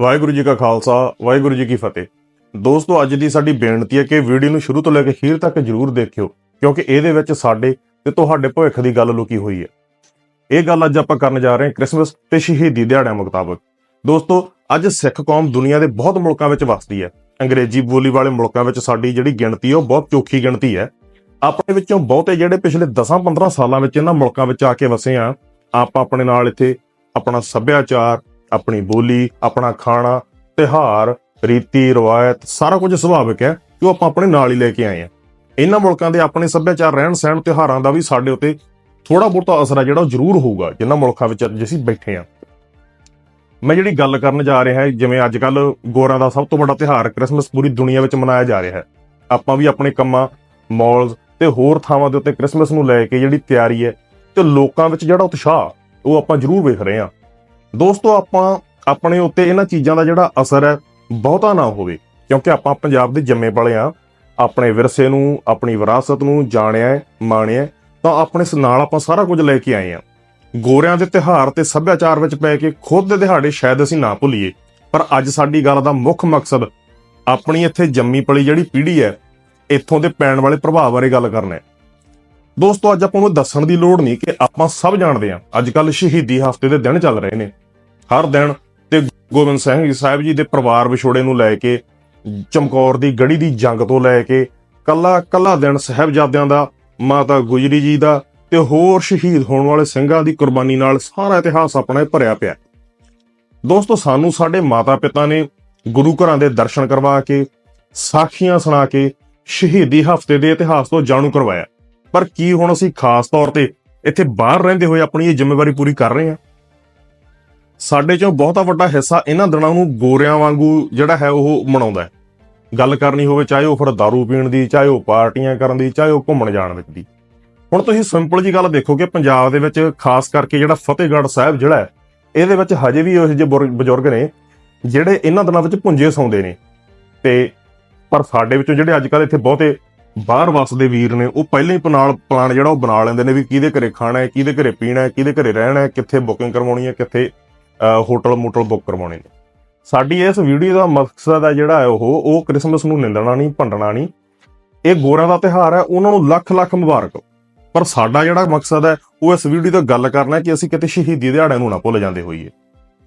ਵਾਹਿਗੁਰੂ ਜੀ ਕਾ ਖਾਲਸਾ, ਵਾਹਿਗੁਰੂ ਜੀ ਕੀ ਫਤਿਹ। ਦੋਸਤੋ, ਅੱਜ ਦੀ ਸਾਡੀ ਬੇਨਤੀ ਹੈ ਕਿ ਵੀਡੀਓ ਨੂੰ ਸ਼ੁਰੂ ਤੋਂ ਲੈ ਕੇ ਅਖੀਰ ਤੱਕ ਜਰੂਰ ਦੇਖਿਓ, ਕਿਉਂਕਿ ਇਹਦੇ ਵਿੱਚ ਸਾਡੇ ਤੇ ਤੁਹਾਡੇ ਭਵਿੱਖ ਦੀ ਗੱਲ ਲੁਕੀ ਹੋਈ ਹੈ। ਇਹ ਗੱਲ ਅੱਜ ਆਪਾਂ ਕਰਨ ਜਾ ਰਹੇ ਹਾਂ ਕ੍ਰਿਸਮਸ ਤੇ ਸ਼ਹੀਦੀ ਦਿਹਾੜਿਆਂ ਮੁਤਾਬਕ। ਦੋਸਤੋ, ਅੱਜ ਸਿੱਖ ਕੌਮ ਦੁਨੀਆ ਦੇ ਬਹੁਤ ਮੁਲਕਾਂ ਵਿੱਚ ਵਸਦੀ ਹੈ। ਅੰਗਰੇਜ਼ੀ ਬੋਲੀ ਵਾਲੇ ਮੁਲਕਾਂ ਵਿੱਚ ਸਾਡੀ ਜਿਹੜੀ ਗਿਣਤੀ ਉਹ ਬਹੁਤ ਚੋਖੀ ਗਿਣਤੀ ਹੈ। ਆਪਣੇ ਵਿੱਚੋਂ ਬਹੁਤੇ ਜਿਹੜੇ ਪਿਛਲੇ 10-15 ਸਾਲਾਂ ਵਿੱਚ ਇਹਨਾਂ ਮੁਲਕਾਂ ਵਿੱਚ ਆ ਕੇ ਵਸੇ ਆ, ਆਪਾਂ ਆਪਣੇ ਨਾਲ ਇੱਥੇ ਆਪਣਾ ਸੱਭਿਆਚਾਰ ਆਪਣੀ ਬੋਲੀ, ਆਪਣਾ ਖਾਣਾ ਤਿਹਾਰ ਰੀਤੀ, ਰਵਾਇਤ, ਸਾਰਾ ਕੁਝ ਸੁਭਾਵਿਕ ਹੈ ਕਿ ਉਹ ਆਪਾਂ ਆਪਣੇ ਨਾਲ ਹੀ ਲੈ ਕੇ ਆਏ ਆ ਇਹਨਾਂ ਮੁਲਕਾਂ ਦੇ ਆਪਣੇ ਸੱਭਿਆਚਾਰ, ਰਹਿਣ ਸਹਿਣ ਤਿਹਾਰਾਂ ਦਾ ਵੀ ਸਾਡੇ ਉੱਤੇ ਥੋੜਾ ਬਹੁਤਾ ਅਸਰ ਹੈ ਜਿਹੜਾ ਉਹ ਜ਼ਰੂਰ ਹੋਊਗਾ ਜਿਨ੍ਹਾਂ ਮੁਲਕਾਂ ਵਿੱਚ ਅੱਜ ਅਸੀਂ ਬੈਠੇ ਆ ਮੈਂ ਜਿਹੜੀ ਗੱਲ ਕਰਨ ਜਾ ਰਿਹਾ ਜਿਵੇਂ ਅੱਜ ਕੱਲ ਗੋਰਾਂ ਦਾ ਸਭ ਤੋਂ ਵੱਡਾ ਤਿਹਾਰ ਕ੍ਰਿਸਮਸ ਪੂਰੀ ਦੁਨੀਆ ਵਿੱਚ ਮਨਾਇਆ ਜਾ ਰਿਹਾ ਹੈ। ਆਪਾਂ ਵੀ ਆਪਣੇ ਕੰਮਾਂ ਮਾਲਸ ਤੇ ਹੋਰ ਥਾਵਾਂ ਦੇ ਉੱਤੇ ਕ੍ਰਿਸਮਸ ਨੂੰ ਲੈ ਕੇ ਜਿਹੜੀ ਤਿਆਰੀ ਹੈ, ਤੇ ਲੋਕਾਂ ਵਿੱਚ ਜਿਹੜਾ ਉਤਸ਼ਾਹ, ਉਹ ਆਪਾਂ ਜ਼ਰੂਰ ਵੇਖ ਰਹੇ ਹਾਂ। ਦੋਸਤੋ, ਆਪਾਂ ਆਪਣੇ ਉੱਤੇ ਇਹਨਾਂ ਚੀਜ਼ਾਂ ਦਾ ਜਿਹੜਾ ਅਸਰ ਹੈ, ਬਹੁਤਾ ਨਾ ਹੋਵੇ, ਕਿਉਂਕਿ ਆਪਾਂ ਪੰਜਾਬ ਦੇ ਜੰਮੇ ਪਲੇ ਆ ਆਪਣੇ ਵਿਰਸੇ ਨੂੰ, ਆਪਣੀ ਵਿਰਾਸਤ ਨੂੰ ਜਾਣਿਆ ਮਾਣਿਆ ਤਾਂ ਆਪਣੇ ਨਾਲ ਆਪਾਂ ਸਾਰਾ ਕੁਝ ਲੈ ਕੇ ਆਏ ਆ ਗੋਰਿਆਂ ਦੇ ਤਿਹਾਰ ਤੇ ਸੱਭਿਆਚਾਰ ਵਿੱਚ ਪੈ ਕੇ ਖੁਦ ਦੇ ਦਿਹਾੜੇ ਸ਼ਾਇਦ ਅਸੀਂ ਨਾ ਭੁੱਲੀਏ, ਪਰ ਅੱਜ ਸਾਡੀ ਗੱਲ ਦਾ ਮੁੱਖ ਮਕਸਦ ਆਪਣੀ ਇੱਥੇ ਜੰਮੀ ਪਲੀ ਜਿਹੜੀ ਪੀੜ੍ਹੀ ਹੈ, ਇੱਥੋਂ ਦੇ ਪੈਣ ਵਾਲੇ ਪ੍ਰਭਾਵ ਬਾਰੇ ਗੱਲ ਕਰਨਾ ਹੈ। ਦੋਸਤੋ, ਅੱਜ ਆਪਾਂ ਨੂੰ ਦੱਸਣ ਦੀ ਲੋੜ ਨਹੀਂ ਕਿ ਆਪਾਂ ਸਭ ਜਾਣਦੇ ਹਾਂ, ਅੱਜ ਕੱਲ ਸ਼ਹੀਦੀ ਹਫ਼ਤੇ ਦੇ ਦਿਨ ਚੱਲ ਰਹੇ ਨੇ। ਹਰ ਦਿਨ ਤੇ ਗੋਬਿੰਦ ਸਿੰਘ ਸਾਹਿਬ ਜੀ ਦੇ ਪਰਿਵਾਰ ਵਿਛੋੜੇ ਨੂੰ ਲੈ ਕੇ, ਚਮਕੌਰ ਦੀ ਗੜੀ ਦੀ ਜੰਗ ਤੋਂ ਲੈ ਕੇ, ਕੱਲਾ ਕੱਲਾ ਦਿਨ ਸਾਹਿਬਜ਼ਾਦਿਆਂ ਦਾ, ਮਾਤਾ ਗੁਜਰੀ ਜੀ ਦਾ ਤੇ ਹੋਰ ਸ਼ਹੀਦ ਹੋਣ ਵਾਲੇ ਸਿੰਘਾਂ ਦੀ ਕੁਰਬਾਨੀ ਨਾਲ ਸਾਰਾ ਇਤਿਹਾਸ ਆਪਣਾ ਭਰਿਆ ਪਿਆ। ਦੋਸਤੋ, ਸਾਨੂੰ ਸਾਡੇ ਮਾਤਾ ਪਿਤਾ ਨੇ ਗੁਰੂ ਘਰਾਂ ਦੇ ਦਰਸ਼ਨ ਕਰਵਾ ਕੇ, ਸਾਖੀਆਂ ਸੁਣਾ ਕੇ, ਸ਼ਹੀਦੀ ਹਫ਼ਤੇ ਦੇ ਇਤਿਹਾਸ ਤੋਂ ਜਾਣੂ ਕਰਵਾਇਆ। ਪਰ ਕੀ ਹੁਣ ਅਸੀਂ ਖਾਸ ਤੌਰ ਤੇ ਇੱਥੇ ਬਾਹਰ ਰਹਿੰਦੇ ਹੋਏ ਆਪਣੀ ਇਹ ਜ਼ਿੰਮੇਵਾਰੀ ਪੂਰੀ ਕਰ ਰਹੇ ਹਾਂ? ਸਾਡੇ ਚੋਂ ਬਹੁਤਾ ਵੱਡਾ ਹਿੱਸਾ ਇਹਨਾਂ ਦਿਨਾਂ ਨੂੰ ਗੋਰਿਆਂ ਵਾਂਗੂ ਜਿਹੜਾ ਹੈ ਉਹ ਮਨਾਉਂਦਾ ਹੈ। ਗੱਲ ਕਰਨੀ ਹੋਵੇ ਚਾਹੇ ਉਹ ਫਿਰ दारू ਪੀਣ ਦੀ, ਚਾਹੇ ਉਹ ਪਾਰਟੀਆਂ ਕਰਨ ਦੀ, ਚਾਹੇ ਉਹ ਘੁੰਮਣ ਜਾਣ ਦੀ। ਹੁਣ ਤੁਸੀਂ ਸਿੰਪਲ ਜੀ ਗੱਲ ਦੇਖੋ ਕਿ ਪੰਜਾਬ ਦੇ ਵਿੱਚ ਖਾਸ ਕਰਕੇ ਜਿਹੜਾ ਫਤਿਹਗੜ੍ਹ ਸਾਹਿਬ ਜਿਹੜਾ ਇਹਦੇ ਵਿੱਚ ਹਜੇ ਵੀ ਉਸ ਜਿਹੇ ਬੁਰ- ਬਜ਼ੁਰਗ ਨੇ ਜਿਹੜੇ ਇਹਨਾਂ ਦਿਨਾਂ ਵਿੱਚ ਪੁੰਜੇ ਸੌਂਦੇ ਨੇ। ਤੇ ਪਰ ਸਾਡੇ ਵਿੱਚੋਂ ਜਿਹੜੇ ਅੱਜ ਕੱਲ ਇੱਥੇ ਬਹੁਤੇ ਬਾਹਰ ਵਸਦੇ ਵੀਰ ਨੇ, ਉਹ ਪਹਿਲਾਂ ਹੀ ਪਨਾਲ, ਪਲਾਨ ਜਿਹੜਾ ਉਹ ਬਣਾ ਲੈਂਦੇ ਨੇ ਵੀ ਕਿਹਦੇ ਘਰੇ ਖਾਣਾ ਹੈ, ਕਿਹਦੇ ਘਰੇ ਪੀਣਾ ਹੈ, ਕਿਹਦੇ ਘਰੇ ਰਹਿਣਾ ਹੈ, ਕਿੱਥੇ ਬੁਕਿੰਗ ਕਰਵਾਉਣੀ ਹੈ, ਕਿੱਥੇ ਹੋਟਲ ਮੋਟਲ ਬੁੱਕ ਕਰਵਾਉਣੇ ਨੇ। ਸਾਡੀ ਇਸ ਵੀਡੀਓ ਦਾ ਮਕਸਦ ਹੈ ਜਿਹੜਾ ਉਹ ਉਹ ਕ੍ਰਿਸਮਸ ਨੂੰ ਨਿੰਦਣਾ ਨਹੀਂ, ਭੰਡਣਾ ਨਹੀਂ। ਇਹ ਗੋਰਾਂ ਦਾ ਤਿਹਾਰ ਹੈ, ਉਹਨਾਂ ਨੂੰ ਲੱਖ ਲੱਖ ਮੁਬਾਰਕ। ਪਰ ਸਾਡਾ ਜਿਹੜਾ ਮਕਸਦ ਹੈ, ਉਹ ਇਸ ਵੀਡੀਓ ਤੋਂ ਗੱਲ ਕਰਨਾ ਕਿ ਅਸੀਂ ਕਿਤੇ ਸ਼ਹੀਦੀ ਦਿਹਾੜਿਆਂ ਨੂੰ ਨਾ ਭੁੱਲ ਜਾਂਦੇ ਹੋਈਏ।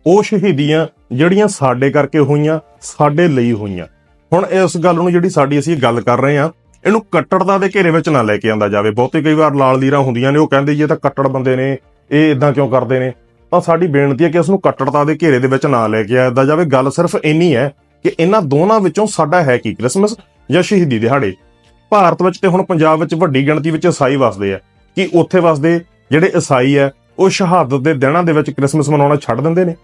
ਉਹ ਸ਼ਹੀਦੀਆਂ ਜਿਹੜੀਆਂ ਸਾਡੇ ਕਰਕੇ ਹੋਈਆਂ, ਸਾਡੇ ਲਈ ਹੋਈਆਂ। ਹੁਣ ਇਸ ਗੱਲ ਨੂੰ ਜਿਹੜੀ ਸਾਡੀ ਅਸੀਂ ਗੱਲ ਕਰ ਰਹੇ ਹਾਂ, ਇਹਨੂੰ ਕੱਟੜਤਾ ਦੇ ਘੇਰੇ ਵਿੱਚ ਨਾ ਲੈ ਕੇ ਆਂਦਾ ਜਾਵੇ। ਬਹੁਤੇ ਕਈ ਵਾਰ ਲਾਲ ਲੀਰਾਂ ਹੁੰਦੀਆਂ ਨੇ, ਉਹ ਕਹਿੰਦੇ ਜੀ ਇਹ ਤਾਂ ਕੱਟੜ ਬੰਦੇ ਨੇ, ਇਹ ਇਦਾਂ ਕਿਉਂ ਕਰਦੇ ਨੇ? ਤਾਂ ਸਾਡੀ ਬੇਨਤੀ ਹੈ ਕਿ ਇਸ ਨੂੰ ਕੱਟੜਤਾ ਦੇ ਘੇਰੇ ਦੇ ਵਿੱਚ ਨਾ ਲੈ ਕੇ ਆਂਦਾ ਜਾਵੇ। ਗੱਲ ਸਿਰਫ ਇੰਨੀ ਹੈ ਕਿ ਇਹਨਾਂ ਦੋਨਾਂ ਵਿੱਚੋਂ ਸਾਡਾ ਹੈ ਕੀ ਕ੍ਰਿਸਮਸ ਜਾਂ ਸ਼ਹੀਦੀ ਦਿਹਾੜੇ। ਭਾਰਤ ਵਿੱਚ ਤੇ ਹੁਣ ਪੰਜਾਬ ਵਿੱਚ ਵੱਡੀ ਗਿਣਤੀ ਵਿੱਚ ਈਸਾਈ ਵਸਦੇ ਆ। ਕਿ ਉੱਥੇ ਵਸਦੇ? ਜਿਹੜੇ ਈਸਾਈ ਆ, ਉਹ ਸ਼ਹਾਦਤ ਦੇ ਦਿਨਾਂ ਦੇ ਵਿੱਚ ਕ੍ਰਿਸਮਸ ਮਨਾਉਣਾ ਛੱਡ ਦਿੰਦੇ ਨੇ।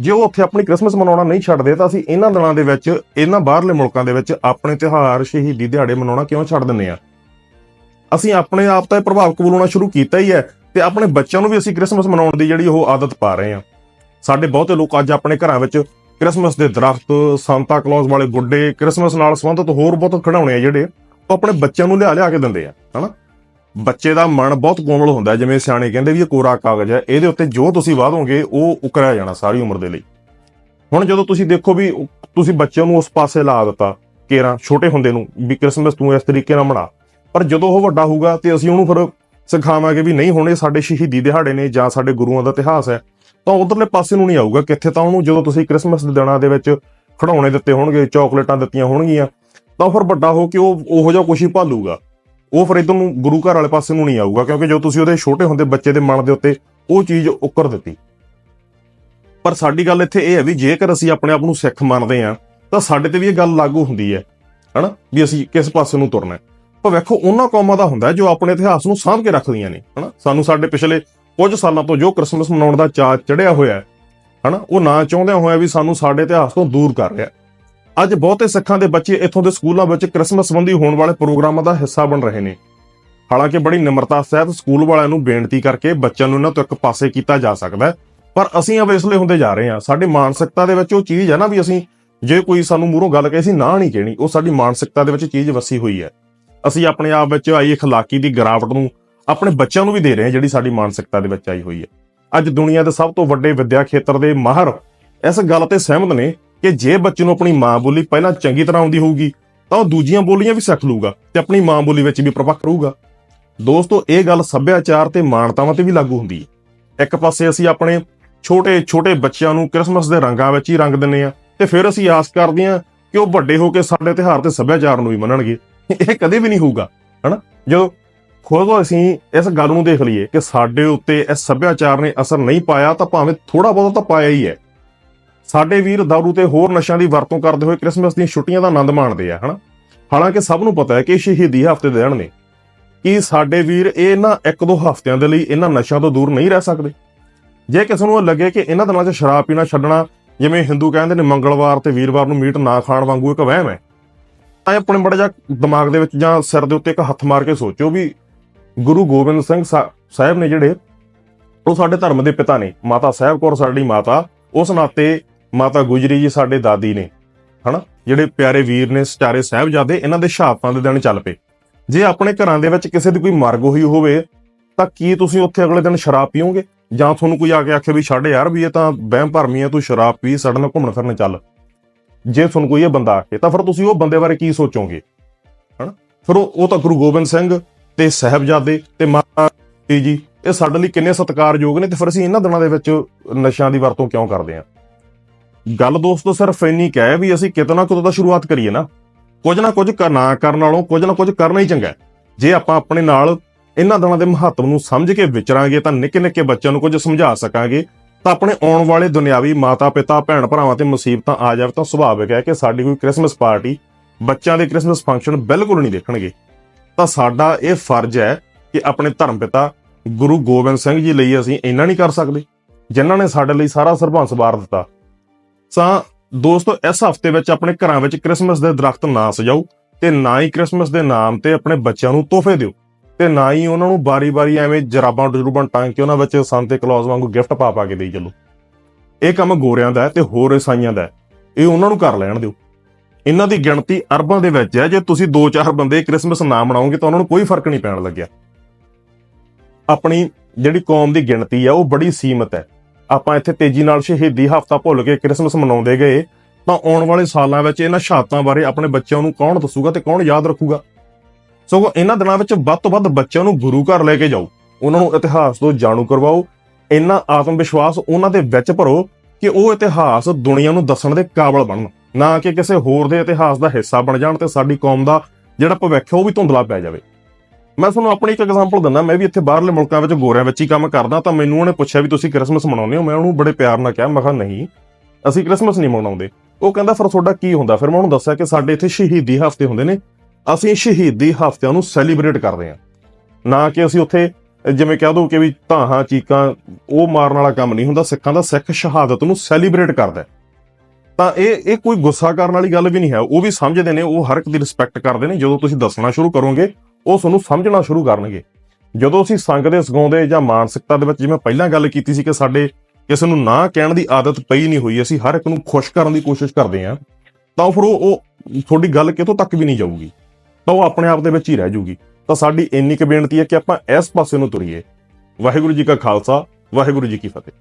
ਜੇ ਉਹ ਉੱਥੇ ਆਪਣੀ ਕ੍ਰਿਸਮਸ ਮਨਾਉਣਾ ਨਹੀਂ ਛੱਡਦੇ, ਤਾਂ ਅਸੀਂ ਇਹਨਾਂ ਦਿਨਾਂ ਦੇ ਵਿੱਚ, ਇਹਨਾਂ ਬਾਹਰਲੇ ਮੁਲਕਾਂ ਦੇ ਵਿੱਚ ਆਪਣੇ ਤਿਉਹਾਰ, ਸ਼ਹੀਦੀ ਦਿਹਾੜੇ ਮਨਾਉਣਾ ਕਿਉਂ ਛੱਡ ਦਿੰਦੇ ਆ? ਅਸੀਂ ਆਪਣੇ ਆਪ ਤਾਂ ਇਹ ਪ੍ਰਭਾਵ ਕਬੂਲਣਾ ਸ਼ੁਰੂ ਕੀਤਾ ਹੀ ਹੈ ਤੇ ਆਪਣੇ ਬੱਚਿਆਂ ਨੂੰ ਵੀ ਅਸੀਂ ਕ੍ਰਿਸਮਸ ਮਨਾਉਣ ਦੀ ਜਿਹੜੀ ਉਹ ਆਦਤ ਪਾ ਰਹੇ ਹਾਂ। ਸਾਡੇ ਬਹੁਤੇ ਲੋਕ ਅੱਜ ਆਪਣੇ ਘਰਾਂ ਵਿੱਚ ਕ੍ਰਿਸਮਸ ਦੇ ਦਰਖਤ ਸੰਤਾ ਕਲੌਸ ਵਾਲੇ ਗੁੱਡੇ, ਕ੍ਰਿਸਮਸ ਨਾਲ ਸੰਬੰਧਿਤ ਹੋਰ ਬਹੁਤ ਖਿਡੌਣੇ ਆ ਜਿਹੜੇ ਉਹ ਆਪਣੇ ਬੱਚਿਆਂ ਨੂੰ ਲਿਆ ਲਿਆ ਕੇ ਦਿੰਦੇ ਆ, ਹਨਾ? ਬੱਚੇ ਦਾ ਮਨ ਬਹੁਤ ਕੋਮਲ ਹੁੰਦਾ, ਜਿਵੇਂ ਸਿਆਣੇ ਕਹਿੰਦੇ ਵੀ ਇਹ ਕੋਰਾ ਕਾਗਜ਼ ਹੈ ਇਹਦੇ ਉੱਤੇ ਜੋ ਤੁਸੀਂ ਵਾਦੋਗੇ ਉਹ ਉਕਰਿਆ ਜਾਣਾ ਸਾਰੀ ਉਮਰ ਦੇ ਲਈ। ਹੁਣ ਜਦੋਂ ਤੁਸੀਂ ਦੇਖੋ ਵੀ ਤੁਸੀਂ ਬੱਚਿਆਂ ਨੂੰ ਉਸ ਪਾਸੇ ਲਾ ਦਿੱਤਾ, ਕੇਰਾਂ ਛੋਟੇ ਹੁੰਦੇ ਨੂੰ, ਵੀ ਕ੍ਰਿਸਮਸ ਤੂੰ ਇਸ ਤਰੀਕੇ ਨਾਲ ਮਨਾ। ਪਰ ਜਦੋਂ ਉਹ ਵੱਡਾ ਹੋਊਗਾ ਤੇ ਅਸੀਂ ਉਹਨੂੰ ਫਿਰ ਸਿਖਾਵਾਂਗੇ ਵੀ ਨਹੀਂ ਹੁਣ ਇਹ ਸਾਡੇ ਸ਼ਹੀਦੀ ਦਿਹਾੜੇ ਨੇ ਜਾਂ ਸਾਡੇ ਗੁਰੂਆਂ ਦਾ ਇਤਿਹਾਸ ਹੈ, ਤਾਂ ਉਧਰਲੇ ਪਾਸੇ ਨੂੰ ਨਹੀਂ ਆਊਗਾ, ਕਿੱਥੇ ਤਾਂ ਉਹਨੂੰ ਜਦੋਂ ਤੁਸੀਂ ਕ੍ਰਿਸਮਸ ਦੇ ਦਿਨਾਂ ਦੇ ਵਿੱਚ ਖਿਡੌਣੇ ਦਿੱਤੇ ਹੋਣਗੇ, ਚਾਕਲੇਟਾਂ ਦਿੱਤੀਆਂ ਹੋਣਗੀਆਂ, ਤਾਂ ਫਿਰ ਵੱਡਾ ਹੋ ਕੇ ਉਹ ਉਹੋ ਜਿਹਾ ਕੁਛ ਹੀ ਭਾਲੂਗਾ। ਉਹ ਫਿਰ ਇਧਰ ਨੂੰ ਗੁਰੂ ਘਰ ਵਾਲੇ ਪਾਸੇ ਨੂੰ ਨਹੀਂ ਆਊਗਾ, ਕਿਉਂਕਿ ਜੋ ਤੁਸੀਂ ਉਹਦੇ ਛੋਟੇ ਹੁੰਦੇ ਬੱਚੇ ਦੇ ਮਨ ਦੇ ਉੱਤੇ ਉਹ ਚੀਜ਼ ਉੱਕਰ ਦਿੱਤੀ। ਪਰ ਸਾਡੀ ਗੱਲ ਇੱਥੇ ਇਹ ਹੈ ਵੀ ਜੇਕਰ ਅਸੀਂ ਆਪਣੇ ਆਪ ਨੂੰ ਸਿੱਖ ਮੰਨਦੇ ਆ ਤਾਂ ਸਾਡੇ ਤੇ ਵੀ ਇਹ ਗੱਲ ਲਾਗੂ ਹੁੰਦੀ ਹੈ, ਹਨਾ? ਵੀ ਅਸੀਂ ਕਿਸ ਪਾਸੇ ਨੂੰ ਤੁਰਨਾ ਹੈ। ਭਵਿੱਖ ਉਹਨਾਂ ਕੌਮਾਂ ਦਾ ਹੁੰਦਾ ਜੋ ਆਪਣੇ ਇਤਿਹਾਸ ਨੂੰ ਸਾਂਭ ਕੇ ਰੱਖਦੀਆਂ ਨੇ, ਹਨਾ? ਸਾਨੂੰ ਸਾਡੇ ਪਿਛਲੇ ਕੁਝ ਸਾਲਾਂ ਤੋਂ ਜੋ ਕ੍ਰਿਸਮਸ ਮਨਾਉਣ ਦਾ ਚਾਅ ਚੜਿਆ ਹੋਇਆ ਹੈ, ਹਨਾ? ਉਹ ਨਾ ਚਾਹੁੰਦਿਆਂ ਹੋਇਆ ਵੀ ਸਾਨੂੰ ਸਾਡੇ ਇਤਿਹਾਸ ਤੋਂ ਦੂਰ ਕਰ ਰਿਹਾ ਅੱਜ ਬਹੁਤੇ ਸਿੱਖਾਂ ਦੇ ਬੱਚੇ ਇੱਥੋਂ ਦੇ ਸਕੂਲਾਂ ਵਿੱਚ ਕ੍ਰਿਸਮਸ ਸੰਬੰਧੀ ਹੋਣ ਵਾਲੇ ਪ੍ਰੋਗਰਾਮਾਂ ਦਾ ਹਿੱਸਾ ਬਣ ਰਹੇ ਨੇ। ਹਾਲਾਂਕਿ ਬੜੀ ਨਿਮਰਤਾ ਸਹਿਤ ਸਕੂਲ ਵਾਲਿਆਂ ਨੂੰ ਬੇਨਤੀ ਕਰਕੇ ਬੱਚਿਆਂ ਨੂੰ ਇਹਨਾਂ ਤੋਂ ਇੱਕ ਪਾਸੇ ਕੀਤਾ ਜਾ ਸਕਦਾ ਪਰ ਅਸੀਂ ਅਵੇਸਲੇ ਹੁੰਦੇ ਜਾ ਰਹੇ ਹਾਂ। ਸਾਡੀ ਮਾਨਸਿਕਤਾ ਦੇ ਵਿੱਚ ਉਹ ਚੀਜ਼ ਹੈ ਨਾ ਵੀ ਅਸੀਂ ਜੇ ਕੋਈ ਸਾਨੂੰ ਮੂਹਰੋਂ ਗੱਲ ਕਹੇ ਸੀ ਨਾ ਨਹੀਂ ਕਹਿਣੀ। ਉਹ ਸਾਡੀ ਮਾਨਸਿਕਤਾ ਦੇ ਵਿੱਚ ਚੀਜ਼ ਵਸੀ ਹੋਈ ਹੈ। ਅਸੀਂ ਆਪਣੇ ਆਪ ਵਿੱਚ ਆਈ اخلاقی ਦੀ ਗਿਰਾਵਟ ਨੂੰ ਆਪਣੇ ਬੱਚਿਆਂ ਨੂੰ ਵੀ ਦੇ ਰਹੇ ਹਾਂ ਜਿਹੜੀ ਸਾਡੀ ਮਾਨਸਿਕਤਾ ਦੇ ਵਿੱਚ ਆਈ ਹੋਈ ਹੈ ਅੱਜ ਦੁਨੀਆ ਦੇ ਸਭ ਤੋਂ ਵੱਡੇ ਵਿਦਿਆ ਖੇਤਰ ਦੇ ਮਾਹਰ ਇਸ ਗੱਲ ਤੇ ਸਹਿਮਤ ਨੇ ਕਿ ਜੇ ਬੱਚੇ ਨੂੰ ਆਪਣੀ ਮਾਂ ਬੋਲੀ ਪਹਿਲਾਂ ਚੰਗੀ ਤਰ੍ਹਾਂ ਆਉਂਦੀ ਹੋਊਗੀ ਤਾਂ ਉਹ ਦੂਜੀਆਂ ਬੋਲੀਆਂ ਵੀ ਸਿੱਖ ਲੂਗਾ ਤੇ ਆਪਣੀ ਮਾਂ ਬੋਲੀ ਵਿੱਚ ਵੀ ਪ੍ਰਭਾਵ ਕਰੂਗਾ ਦੋਸਤੋ ਇਹ ਗੱਲ ਸੱਭਿਆਚਾਰ ਤੇ ਮਾਨਤਾਵਾਂ ਤੇ ਵੀ ਲਾਗੂ ਹੁੰਦੀ ਹੈ ਇੱਕ ਪਾਸੇ ਅਸੀਂ ਆਪਣੇ ਛੋਟੇ ਛੋਟੇ ਬੱਚਿਆਂ ਨੂੰ ਕ੍ਰਿਸਮਸ ਦੇ ਰੰਗਾਂ ਵਿੱਚ ਹੀ ਰੰਗ ਦਿੰਨੇ ਆ ਤੇ ਫਿਰ ਅਸੀਂ ਆਸ ਕਰਦੇ ਆ ਕਿ ਉਹ ਵੱਡੇ ਹੋ ਕੇ ਸਾਡੇ ਤਿਉਹਾਰ ਤੇ ਸੱਭਿਆਚਾਰ ਨੂੰ ਵੀ ਮੰਨਣਗੇ ਇਹ ਕਦੇ ਵੀ ਨਹੀਂ ਹੋਊਗਾ, ਹਨਾ? ਜਦੋਂ ਖੁਦ ਅਸੀਂ ਇਸ ਗੱਲ ਨੂੰ ਦੇਖ ਲਈਏ ਕਿ ਸਾਡੇ ਉੱਤੇ ਇਸ ਸੱਭਿਆਚਾਰ ਨੇ ਅਸਰ ਨਹੀਂ ਪਾਇਆ, ਤਾਂ ਭਾਵੇਂ ਥੋੜਾ ਬਹੁਤਾ ਤਾਂ ਪਾਇਆ ਹੀ ਹੈ। ਸਾਡੇ ਵੀਰ ਦਾਰੂ ਤੇ ਹੋਰ ਨਸ਼ਿਆਂ ਦੀ ਵਰਤੋਂ ਕਰਦੇ ਹੋਏ ਕ੍ਰਿਸਮਸ ਦੀਆਂ ਛੁੱਟੀਆਂ ਦਾ ਆਨੰਦ ਮਾਣਦੇ ਆ, ਹਨਾ? ਹਾਲਾਂਕਿ ਸਭ ਨੂੰ ਪਤਾ ਹੈ ਕਿ ਸ਼ਹੀਦੀ ਹਫ਼ਤੇ ਦੇ ਦਿਨ ਨੇ। ਕਿ ਸਾਡੇ ਵੀਰ ਇਹ ਨਾ ਇੱਕ ਦੋ ਹਫ਼ਤਿਆਂ ਦੇ ਲਈ ਇਹਨਾਂ ਨਸ਼ਿਆਂ ਤੋਂ ਦੂਰ ਨਹੀਂ ਰਹਿ ਸਕਦੇ? ਜੇ ਕਿਸੇ ਨੂੰ ਇਹ ਲੱਗੇ ਕਿ ਇਹਨਾਂ ਦਿਨਾਂ 'ਚ ਸ਼ਰਾਬ ਪੀਣਾ ਛੱਡਣਾ, ਜਿਵੇਂ ਹਿੰਦੂ ਕਹਿੰਦੇ ਨੇ ਮੰਗਲਵਾਰ ਤੇ ਵੀਰਵਾਰ ਨੂੰ ਮੀਟ ਨਾ ਖਾਣ ਵਾਂਗੂ ਇੱਕ ਵਹਿਮ ਹੈ ਤਾਂ ਇਹ ਆਪਣੇ ਬੜਾ ਜਿਹਾ ਦਿਮਾਗ ਦੇ ਵਿੱਚ ਜਾਂ ਸਿਰ ਦੇ ਉੱਤੇ ਇੱਕ ਹੱਥ ਮਾਰ ਕੇ ਸੋਚੋ ਵੀ ਗੁਰੂ ਗੋਬਿੰਦ ਸਿੰਘ ਸਾਹਿਬ ਨੇ ਜਿਹੜੇ, ਉਹ ਸਾਡੇ ਧਰਮ ਦੇ ਪਿਤਾ ਨੇ, ਮਾਤਾ ਸਾਹਿਬ ਕੌਰ ਸਾਡੀ ਮਾਤਾ, ਉਸ ਨਾਤੇ ਮਾਤਾ ਗੁਜਰੀ ਜੀ ਸਾਡੇ ਦਾਦੀ ਨੇ, ਹਨਾ? ਜਿਹੜੇ ਪਿਆਰੇ ਵੀਰ ਨੇ ਸਟਾਰੇ ਸਾਹਿਬਜ਼ਾਦੇ, ਇਹਨਾਂ ਦੇ ਸ਼ਹਾਦਤਾਂ ਦੇ ਦਿਨ ਚੱਲ ਪਏ। ਜੇ ਆਪਣੇ ਘਰਾਂ ਦੇ ਵਿੱਚ ਕਿਸੇ ਦੀ ਕੋਈ ਮਰਗ ਹੋਈ ਹੋਵੇ, ਤਾਂ ਕੀ ਤੁਸੀਂ ਉੱਥੇ ਅਗਲੇ ਦਿਨ ਸ਼ਰਾਬ ਪੀਓਗੇ? ਜਾਂ ਤੁਹਾਨੂੰ ਕੋਈ ਆ ਕੇ ਆਖੇ ਵੀ, ਛੱਡ ਯਾਰ ਵੀ ਇਹ ਤਾਂ ਵਹਿਮ ਭਰਮੀ ਹੈ, ਤੂੰ ਸ਼ਰਾਬ ਪੀ, ਸਾਡੇ ਨਾਲ ਘੁੰਮਣ ਫਿਰਨ ਚੱਲ। ਜੇ ਤੁਹਾਨੂੰ ਕੋਈ ਇਹ ਬੰਦਾ ਆਖੇ, ਤਾਂ ਫਿਰ ਤੁਸੀਂ ਉਹ ਬੰਦੇ ਬਾਰੇ ਕੀ ਸੋਚੋਗੇ? ਹਨਾ? ਫਿਰ ਉਹ ਤਾਂ ਗੁਰੂ ਗੋਬਿੰਦ ਸਿੰਘ ਤੇ ਸਾਹਿਬਜ਼ਾਦੇ ਤੇ ਮਾਤਾ ਜੀ ਇਹ ਸਾਡੇ ਲਈ ਕਿੰਨੇ ਸਤਿਕਾਰਯੋਗ ਨੇ ਤੇ ਫਿਰ ਅਸੀਂ ਇਹਨਾਂ ਦਿਨਾਂ ਦੇ ਵਿੱਚ ਨਸ਼ਿਆਂ ਦੀ ਵਰਤੋਂ ਕਿਉਂ ਕਰਦੇ ਹਾਂ? ਗੱਲ ਦੋਸਤੋ ਸਿਰਫ ਇੰਨੀ ਕਹਿ ਵੀ ਅਸੀਂ ਕਿਤੇ ਨਾ ਕਿਤੇ ਤਾਂ ਸ਼ੁਰੂਆਤ ਕਰੀਏ ਨਾ। ਕੁਝ ਨਾ ਕੁਝ ਕਰ- ਨਾ ਕਰਨ ਨਾਲੋਂ ਕੁਝ ਨਾ ਕੁਝ ਕਰਨਾ ਹੀ ਚੰਗਾ ਜੇ ਆਪਾਂ ਆਪਣੇ ਨਾਲ ਇਹਨਾਂ ਦਿਨਾਂ ਦੇ ਮਹੱਤਵ ਨੂੰ ਸਮਝ ਕੇ ਵਿਚਰਾਂਗੇ ਤਾਂ ਨਿੱਕੇ ਨਿੱਕੇ ਬੱਚਿਆਂ ਨੂੰ ਕੁਝ ਸਮਝਾ ਸਕਾਂਗੇ। ਤਾਂ ਆਪਣੇ ਆਉਣ ਵਾਲੇ ਦੁਨਿਆਵੀ ਮਾਤਾ ਪਿਤਾ, ਭੈਣ ਭਰਾਵਾਂ ਤੇ ਮੁਸੀਬਤਾਂ ਆ ਜਾਵੇ ਤਾਂ ਸੁਭਾਵਿਕ ਹੈ ਕਿ ਸਾਡੀ ਕੋਈ ਕ੍ਰਿਸਮਸ ਪਾਰਟੀ, ਬੱਚਿਆਂ ਦੇ ਕ੍ਰਿਸਮਸ ਫੰਕਸ਼ਨ ਬਿਲਕੁਲ ਨਹੀਂ ਦੇਖਣਗੇ। ਤਾਂ ਸਾਡਾ ਇਹ ਫਰਜ਼ ਹੈ ਕਿ ਆਪਣੇ ਧਰਮ ਪਿਤਾ ਗੁਰੂ ਗੋਬਿੰਦ ਸਿੰਘ ਜੀ ਲਈ ਅਸੀਂ ਇੰਨਾ ਨਹੀਂ ਕਰ ਸਕਦੇ, ਜਿਨ੍ਹਾਂ ਨੇ ਸਾਡੇ ਲਈ ਸਾਰਾ ਸਰਬੰਸ ਵਾਰ ਦਿੱਤਾ। ਤਾਂ ਦੋਸਤੋ, ਇਸ ਹਫ਼ਤੇ ਵਿੱਚ ਆਪਣੇ ਘਰਾਂ ਵਿੱਚ ਕ੍ਰਿਸਮਸ ਦੇ ਦਰਖਤ ਨਾ ਸਜਾਓ ਤੇ ਨਾ ਹੀ ਕ੍ਰਿਸਮਸ ਦੇ ਨਾਮ ਤੇ ਆਪਣੇ ਬੱਚਿਆਂ ਨੂੰ ਤੋਹਫੇ ਦਿਓ। ਤੇ ਨਾ ਹੀ ਉਹਨਾਂ ਨੂੰ ਬਾਰੀ-ਬਾਰੀ ਐਵੇਂ ਜਰਾਬਾਂ ਜਰੂਬਾਂ ਟੰਗ ਕੇ ਉਹਨਾਂ ਵਿੱਚ ਸੰਤੇ ਕਲੌਜ਼ ਵਾਂਗੂ ਗਿਫਟ ਪਾ ਪਾ ਕੇ ਦੇਈ ਚੱਲੋ। ਇਹ ਕੰਮ ਗੋਰਿਆਂ ਦਾ ਹੈ ਤੇ ਹੋਰ ਈਸਾਈਆਂ ਦਾ ਹੈ। ਇਹ ਉਹਨਾਂ ਨੂੰ ਕਰ ਲੈਣ ਦਿਓ। ਇਹਨਾਂ ਦੀ ਗਿਣਤੀ ਅਰਬਾਂ ਦੇ ਵਿੱਚ ਹੈ। ਜੇ ਤੁਸੀਂ 2-4 ਬੰਦੇ ਕ੍ਰਿਸਮਸ ਨਾ ਮਨਾਓਗੇ ਤਾਂ ਉਹਨਾਂ ਨੂੰ ਕੋਈ ਫ਼ਰਕ ਨਹੀਂ ਪੈਣ ਲੱਗਿਆ। ਆਪਣੀ ਜਿਹੜੀ ਕੌਮ ਦੀ ਗਿਣਤੀ ਹੈ, ਉਹ ਬੜੀ ਸੀਮਤ ਹੈ। ਆਪਾਂ ਇੱਥੇ ਤੇਜ਼ੀ ਨਾਲ ਸ਼ਹੀਦੀ ਹਫ਼ਤਾ ਭੁੱਲ ਕੇ ਕ੍ਰਿਸਮਸ ਮਨਾਉਂਦੇ ਗਏ, ਤਾਂ ਆਉਣ ਵਾਲੇ ਸਾਲਾਂ ਵਿੱਚ ਇਹਨਾਂ ਸ਼ਹਾਦਤਾਂ ਬਾਰੇ ਆਪਣੇ ਬੱਚਿਆਂ ਨੂੰ ਕੌਣ ਦੱਸੂਗਾ ਤੇ ਕੌਣ ਯਾਦ ਰੱਖੂਗਾ? ਸਗੋਂ ਇਹਨਾਂ ਦਿਨਾਂ ਵਿੱਚ ਵੱਧ ਤੋਂ ਵੱਧ ਬੱਚਿਆਂ ਨੂੰ ਗੁਰੂ ਘਰ ਲੈ ਕੇ ਜਾਓ। ਉਹਨਾਂ ਨੂੰ ਇਤਿਹਾਸ ਤੋਂ ਜਾਣੂ ਕਰਵਾਓ। ਇੰਨਾ ਆਤਮ ਵਿਸ਼ਵਾਸ ਉਹਨਾਂ ਦੇ ਵਿੱਚ ਭਰੋ ਕਿ ਉਹ ਇਤਿਹਾਸ ਦੁਨੀਆ ਨੂੰ ਦੱਸਣ ਦੇ ਕਾਬਲ ਬਣਨ। ਨਾ ਕਿ ਕਿਸੇ ਹੋਰ ਦੇ ਇਤਿਹਾਸ ਦਾ ਹਿੱਸਾ ਬਣ ਜਾਣ ਤੇ ਸਾਡੀ ਕੌਮ ਦਾ ਜਿਹੜਾ ਭਵਿੱਖ ਹੈ ਉਹ ਵੀ ਧੁੰਦਲਾ ਪੈ ਜਾਵੇ। ਮੈਂ ਤੁਹਾਨੂੰ ਆਪਣੀ ਇੱਕ ਐਗਜ਼ਾਮਪਲ ਦਿੰਦਾ, ਮੈਂ ਵੀ ਇੱਥੇ ਬਾਹਰਲੇ ਮੁਲਕਾਂ ਵਿੱਚ ਗੋਰਿਆਂ ਵਿੱਚ ਹੀ ਕੰਮ ਕਰਦਾ ਤਾਂ ਮੈਨੂੰ ਉਹਨੇ ਪੁੱਛਿਆ ਵੀ ਤੁਸੀਂ ਕ੍ਰਿਸਮਸ ਮਨਾਉਂਦੇ ਹੋ? ਮੈਂ ਉਹਨੂੰ ਬੜੇ ਪਿਆਰ ਨਾਲ ਕਿਹਾ, ਮੈਂ ਕਿਹਾ ਨਹੀਂ, ਅਸੀਂ ਕ੍ਰਿਸਮਸ ਨਹੀਂ ਮਨਾਉਂਦੇ। ਉਹ ਕਹਿੰਦਾ, ਫਿਰ ਤੁਹਾਡਾ ਕੀ ਹੁੰਦਾ? ਫਿਰ ਮੈਂ ਉਹਨੂੰ ਦੱਸਿਆ ਕਿ ਸਾਡੇ ਇੱਥੇ ਸ਼ਹੀਦੀ ਹਫ਼ਤੇ ਹੁੰਦੇ ਨੇ। ਅਸੀਂ ਸ਼ਹੀਦੀ ਹਫ਼ਤਿਆਂ ਨੂੰ ਸੈਲੀਬ੍ਰੇਟ ਕਰਦੇ ਹਾਂ। ਨਾ ਕਿ ਅਸੀਂ ਉੱਥੇ, ਜਿਵੇਂ ਕਹਿ ਦੋ ਕਿ ਵੀ ਧਾਹਾਂ, ਚੀਕਾਂ, ਉਹ ਮਾਰਨ ਵਾਲਾ ਕੰਮ ਨਹੀਂ ਹੁੰਦਾ, ਸਿੱਖਾਂ ਦਾ ਸਿੱਖ ਸ਼ਹਾਦਤ ਨੂੰ ਸੈਲੀਬ੍ਰੇਟ ਕਰਦਾ ਤਾਂ ਇਹ ਇਹ ਕੋਈ ਗੁੱਸਾ ਕਰਨ ਵਾਲੀ ਗੱਲ ਵੀ ਨਹੀਂ ਹੈ। ਉਹ ਵੀ ਸਮਝਦੇ ਨੇ, ਉਹ ਹਰ ਇੱਕ ਦੀ ਰਿਸਪੈਕਟ ਕਰਦੇ ਨੇ। ਜਦੋਂ ਤੁਸੀਂ ਦੱਸਣਾ ਸ਼ੁਰੂ ਕਰੋਗੇ, ਉਹ ਤੁਹਾਨੂੰ ਸਮਝਣਾ ਸ਼ੁਰੂ ਕਰਨਗੇ। ਜਦੋਂ ਅਸੀਂ ਸੰਗ ਦੇ ਸਗਾਉਂਦੇ ਜਾਂ ਮਾਨਸਿਕਤਾ ਦੇ ਵਿੱਚ, ਜਿਵੇਂ ਪਹਿਲਾਂ ਗੱਲ ਕੀਤੀ ਸੀ ਕਿ ਸਾਡੇ ਕਿਸੇ ਨੂੰ ਨਾ ਕਹਿਣ ਦੀ ਆਦਤ ਪਈ ਨਹੀਂ ਹੋਈ, ਅਸੀਂ ਹਰ ਇੱਕ ਨੂੰ ਖੁਸ਼ ਕਰਨ ਦੀ ਕੋਸ਼ਿਸ਼ ਕਰਦੇ ਹਾਂ, ਤਾਂ ਫਿਰ ਉਹ ਉਹ ਤੁਹਾਡੀ ਗੱਲ ਕਿਤੋਂ ਤੱਕ ਵੀ ਨਹੀਂ ਜਾਊਗੀ। ਤਾਂ ਉਹ ਆਪਣੇ ਆਪ ਦੇ ਵਿੱਚ ਹੀ ਰਹਿ ਜੂਗੀ। ਤਾਂ ਸਾਡੀ ਇੰਨੀ ਕੁ ਬੇਨਤੀ ਹੈ ਕਿ ਆਪਾਂ ਇਸ ਪਾਸੇ ਨੂੰ ਤੁਰੀਏ। ਵਾਹਿਗੁਰੂ ਜੀ ਕਾ ਖਾਲਸਾ, ਵਾਹਿਗੁਰੂ ਜੀ ਕੀ ਫਤਿਹ।